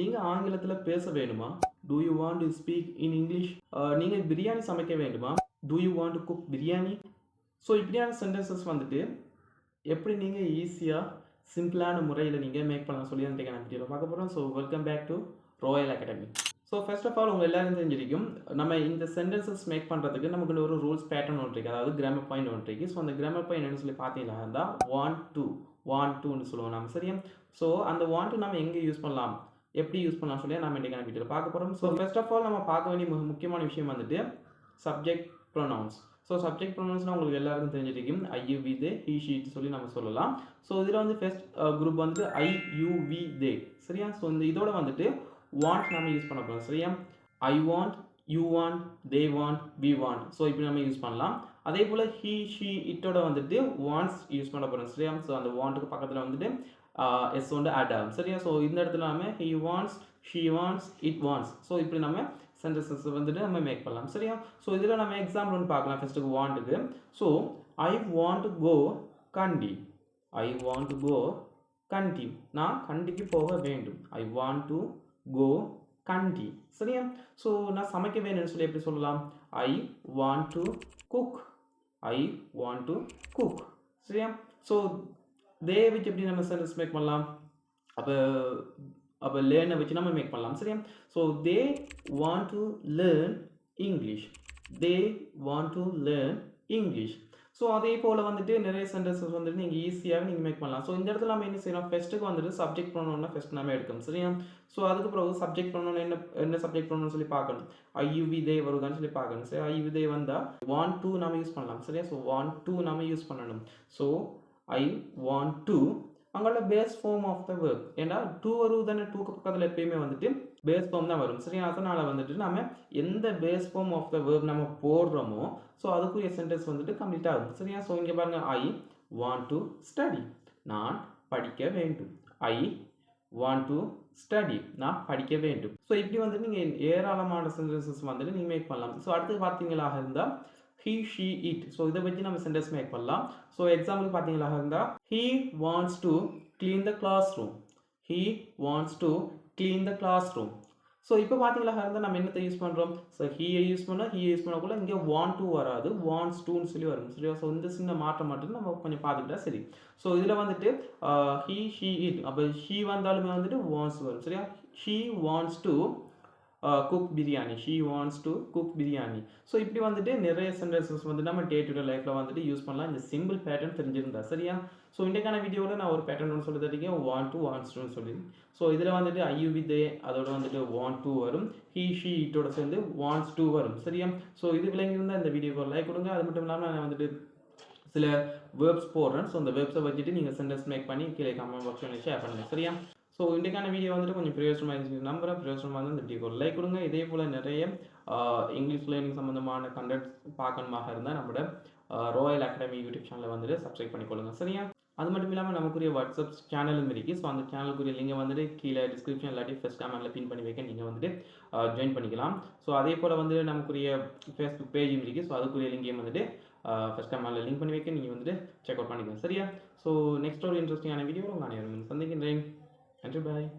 நீங்கள் ஆங்கிலத்தில் பேச வேணுமா do you want to speak in English நீங்கள் பிரியாணி சமைக்க வேண்டுமா? Do you want to cook biryani? So இப்படியான சென்டென்சஸ் வந்துட்டு எப்படி நீங்கள் ஈஸியாக சிம்பிளான முறையில் நீங்கள் மேக் பண்ணலாம் சொல்லி தான் நான் வீடியோவில் பார்க்க போகிறோம் so welcome back to Royal Academy so first of all உங்கள் எல்லாரும் தெரிஞ்சிருக்கும் நம்ம இந்த சென்டென்சஸ் மேக் பண்ணுறதுக்கு நமக்கு ஒரு ரூல்ஸ் பேட்டர்ன் ஒன்று இருக்குது அதாவது கிராமர் பாயிண்ட் ஒன்று இருக்குது ஸோ அந்த கிராமர் பாயிண்ட் என்னன்னு சொல்லி பார்த்தீங்கன்னா இருந்தால் ஒன் டூ ஒன் டூன்னு சொல்லுவோம் நம்ம சரியா? ஸோ அந்த ஒன் டூ நம்ம எங்கே யூஸ் பண்ணலாம்? எப்படி யூஸ் பண்ணலாம் சொல்லி நம்ம இன்றைக்கான வீட்டில் பார்க்க போகிறோம் ஸோ ஃபர்ஸ்ட் ஆஃப் ஆல் நம்ம பார்க்க வேண்டிய மிக முக்கியமான விஷயம் வந்துட்டு சப்ஜெக்ட் ப்ரொனவுன்ஸ் ஸோ சப்ஜெக்ட் ப்ரொனவுன்ஸ்னால் உங்களுக்கு எல்லாருக்கும் தெரிஞ்சிருக்கும். ஐயுவி தே ஹி ஷீட் சொல்லி நம்ம சொல்லலாம். ஸோ இதில் வந்து ஃபர்ஸ்ட் குரூப் வந்து ஐயுவி தே சரியா? ஸோ இந்த இதோட வந்துட்டு வாண்ட் நம்ம யூஸ் பண்ண போகிறோம் சரியா? I want you want they want we want so இப்படி நம்ம யூஸ் பண்ணலாம். அதே போல் ஹீ ஷீ இட்டோட வந்துட்டு வாண்ட்ஸ் யூஸ் பண்ண போகிறோம் சரியா? ஸோ அந்த வாண்ட்டுக்கு பக்கத்தில் வந்துட்டு எஸ் வந்து ஆட் ஆகும் சரியா? ஸோ இந்த இடத்துல நம்ம he wants she wants it wants so இப்படி நம்ம சென்டென்சஸ் வந்துட்டு நம்ம மேக் பண்ணலாம் சரியா? ஸோ இதில் நம்ம எக்ஸாம்பிள் ஒன்று பார்க்கலாம் ஃபஸ்ட்டுக்கு வாண்ட்டுக்கு so I want go Kandy I want go Kandy நான் கண்டிக்கு போக வேண்டும். I want to go Kandy. சரியா? ஸோ நான் சமைக்க வேணும்னு சொல்லி எப்படி சொல்லலாம்? I want to cook I want to cook சரியா? ஸோ தே வச்சு எப்படி நம்ம சென்டென்ஸ் மேக் பண்ணலாம்? அப்போ அப்போ லேர்னை வச்சு நம்ம மேக் பண்ணலாம். சரியா? So they want to learn English they want to learn English so அதே போல் வந்துட்டு நிறைய சென்டென்சஸ் வந்துட்டு நீங்கள் ஈஸியாக நீங்கள் மேக் பண்ணலாம். ஸோ இந்த இடத்துல நம்ம என்ன செய்யணும்? ஃபஸ்ட்டுக்கு வந்துட்டு சப்ஜெக்ட் பண்ணணும்னா ஃபஸ்ட் நம்ம எடுக்கணும் சரியா? ஸோ அதுக்கு பிறகு சப்ஜெக்ட் பண்ணணும் என்ன என்ன சப்ஜெக்ட் பண்ணணும்னு சொல்லி பார்க்கணும். ஐயுவி தே வருதான்னு சொல்லி பார்க்கணும் சரி ஐயுவி தே வந்தால் வான் டூ நம்ம யூஸ் பண்ணலாம் சரியா? ஸோ வான் டூ நம்ம யூஸ் பண்ணணும். ஸோ ஐ வான் டூ அங்குள்ள base form of the verb ஏன்னா டூ வருது தானே டூக்கு பக்கத்தில் எப்பயுமே வந்துட்டு பேஸ் ஃபார்ம் தான் வரும். சரியா? அதனால் வந்துட்டு நம்ம எந்த base form of the verb நம்ம போடுறோமோ ஸோ அதுக்குரிய சென்டென்ஸ் வந்துட்டு கம்ப்ளீட் ஆகும். சரியா? ஸோ இங்கே பாருங்கள் ஐ வாண்ட் டு ஸ்டடி நான் படிக்க வேண்டும். ஐ வாண்ட் டு ஸ்டடி நான் படிக்க வேண்டும். ஸோ இப்படி வந்துட்டு நீங்கள் ஏராளமான சென்டென்சஸ் வந்துட்டு நீங்கள் மேக் பண்ணலாம். ஸோ அடுத்து பார்த்தீங்களாக இருந்தால் ஹீ ஷீ இட் ஸோ இதை வச்சு நம்ம சென்டென்ஸ் மேக் பண்ணலாம். ஸோ எக்ஸாம்பிள் பார்த்தீங்களாக இருந்தால் he wants to clean the classroom he wants to clean the classroom so இப்போ பார்த்தீங்களா இருந்தால் நம்ம என்னத்தை யூஸ் பண்ணுறோம் ஸோ ஹீயை யூஸ் பண்ணால் ஹீ யூஸ் பண்ணக்குள்ள இங்கே வாண்ட் டூ வராது. வாண்ட்ஸ் டூன்னு சொல்லி வரும். சரியா? ஸோ இந்த சின்ன மாற்றம் மட்டும் நம்ம கொஞ்சம் பார்த்துக்கிட்டா சரி. ஸோ இதில் வந்துட்டு ஹீ ஷீ இட் அப்போ ஹீ வந்தாலுமே வந்துட்டு வான்ஸ் வரும். சரியா? She wants to cook biryani she wants to cook biryani so இப்படி வந்துட்டு நிறைய சென்டென்சஸ் வந்து நம்ம டே டு டே லைஃப்பில் வந்துட்டு யூஸ் பண்ணலாம். இந்த சிம்பிள் பேட்டர்ன் தெரிஞ்சிருந்தா. சரியா? ஸோ இன்றைக்கான வீடியோவில் நான் ஒரு பேட்டர்ன் ஒன்று சொல்லி தருக்கேன் வாண்ட் டு வாண்ட்ஸ் டுன்னு சொல்லி ஸோ இதில் வந்துட்டு ஐயுவி தே அதோட வந்துட்டு வாண்ட் டூ வரும். ஹீ ஷீ இட்டோட சேர்ந்து வாண்ட்ஸ் டூ வரும். சரியா? ஸோ இது விளங்கியிருந்தால் இந்த வீடியோக்கு லைக் கொடுங்க. அது மட்டும் இல்லாமல் நான் வந்துட்டு சில வேர்ப்ஸ் போடுறேன். ஸோ அந்த வேர்ப்ஸை வச்சுட்டு நீங்கள் சென்டென்ஸ் மேக் பண்ணி கீழே கமெண்ட் பாக்ஸ் ஷேர் பண்ணுங்கள் சரியா? ஸோ இன்றைக்கான வீடியோ வந்துட்டு கொஞ்சம் பிரயோஜனமாக இருந்துச்சு. நம்புகிறேன் பிரயோஜனமாக வந்து இந்த வீடியோ லைக் கொடுங்க. இதே போல் நிறைய இங்கிலீஷ் லேர்னிங் சம்மந்தமான கண்டென்ட்ஸ் பார்க்கணுமாக இருந்தால் நம்மளோட ராயல் அகாடமி யூடியூப் சேனலை வந்துட்டு சப்ஸ்கிரைப் பண்ணிக்கொள்ளுங்க. சரியா? அது மட்டும் இல்லாமல் நமக்குரிய வாட்ஸ்அப் சேனலும் இருக்குது ஸோ அந்த சேனலுக்குரிய லிங்கை வந்துட்டு கீழே டிஸ்கிரிப்ஷன் இல்லாட்டி ஃபஸ்ட் கமெண்ட்டில் பின் பண்ணி வைக்க நீங்கள் வந்துட்டு ஜாயின் பண்ணிக்கலாம். ஸோ அதே போல் வந்துட்டு நமக்குரிய ஃபேஸ்புக் பேஜும் இருக்குது ஸோ அதுக்குரிய லிங்கையும் வந்துட்டு ஃபஸ்ட் கமெண்ட்டில் லிங்க் பண்ணி வைக்க நீங்கள் வந்துட்டு செக் அவுட் பண்ணிக்கலாம். சரியா? ஸோ நெக்ஸ்ட் ஒரு இன்ட்ரெஸ்டிங்கான வீடியோ உங்கள் அனைவரும் சந்திக்கின்றேன். Andrew, bye.